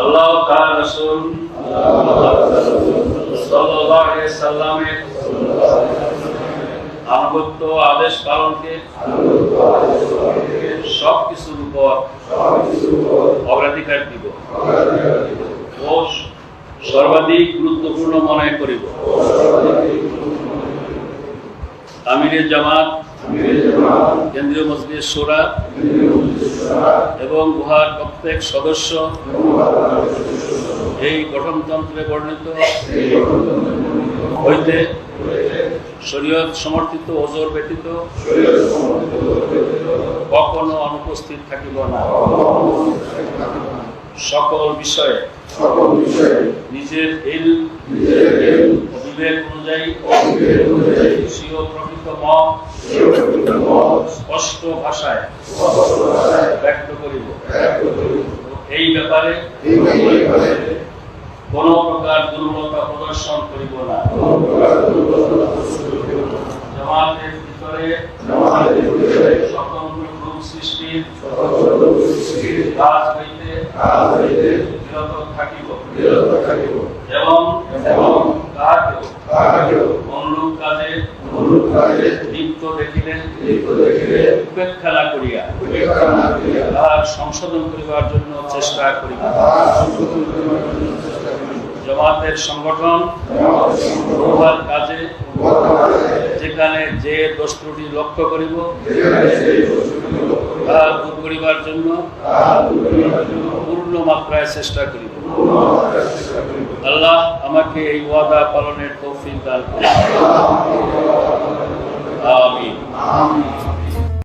আল্লাহ তার রসুল সাল্লামের আনুগত্য আদেশ পালনকে সব কিছুর উপর অগ্রাধিকার দিব ও সর্বাধিক গুরুত্বপূর্ণ মনে করিব। আমিরের জামাত, কেন্দ্রীয় মসজিদ সোরা এবং উহার প্রত্যেক সদস্য এই গঠনতন্ত্রে বর্ণিত। হইতে শরীয়ত সমর্থিত ওজোর ব্যতীত কখনো অনুপস্থিত থাকিব না। সকল বিষয়ে নিজের এল বিবেক অনুযায়ী প্রকৃত মত ভাষায়। ব্যক্ত করিব। এই ব্যাপারে কোন প্রকার দুর্বলতা প্রদর্শন করিব না। জামাতের ভিতরে স্বতন্ত্র গ্রুপ সৃষ্টির কাজ হইতে বিরত থাকিব। এবং অনুরূপ কাজে সংশোধন করিবার জন্য চেষ্টা করিব জমাতের সংগঠন কাজে, যেখানে যে দোষ ত্রুটি লক্ষ্য করিব তাহা দূর করিবার জন্য পূর্ণ মাত্রায় চেষ্টা করিব। আল্লাহ আমাকে এই ওয়াদা পালনের তৌফিক দান করুন।